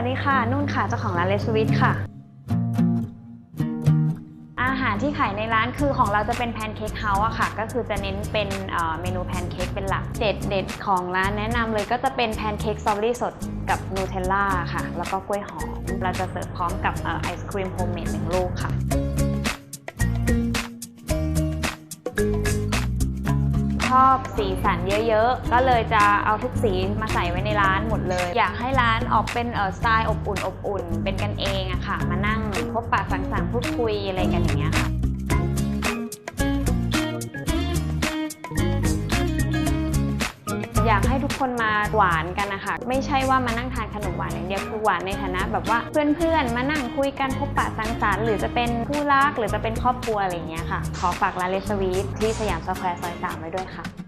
วัสดีค่ะ นุ่นค่ะเจ้าของร้านเลสวิตค่ะ อาหารที่ขายในร้านคือของเราจะเป็นแพนเค้กเฮาส์อะค่ะ ก็คือจะเน้นเป็นเมนูแพนเค้กเป็นหลัก เด็ดเด็ดของร้านแนะนำเลยก็จะเป็นแพนเค้กสตรอเบอรี่สดกับนูเทลล่าค่ะ แล้วก็กล้วยหอม เราจะเสิร์ฟพร้อมกับไอศครีมโฮมเมดหนึ่งลูกค่ะ ชอบสีสันเยอะๆ ก็เลยจะเอาทุกสีมาใส่ไว้ในร้านหมดเลย อยากให้ร้านออกเป็นเออสไตล์อบอุ่นอบอุ่น เป็นกันเองอะค่ะ มานั่งพบปะสังสรรค์พูดคุยอะไรกันอย่างเงี้ยค่ะากให้ทุกคนมาหวานกันนะคะ ไม่ใช่ว่ามานั่งทานขนมหวานอย่างเดียวคือหวานในฐานะ แบบว่าเพื่อนๆ มานั่งคุยกันพบปะสังสรรค์หรือจะเป็นคู่รักหรือจะเป็นครอบครัวอะไรอย่างเงี้ยค่ะ ขอฝากร้านเลสวีทที่สยามสแควร์ซอยสามไว้ด้วยค่ะ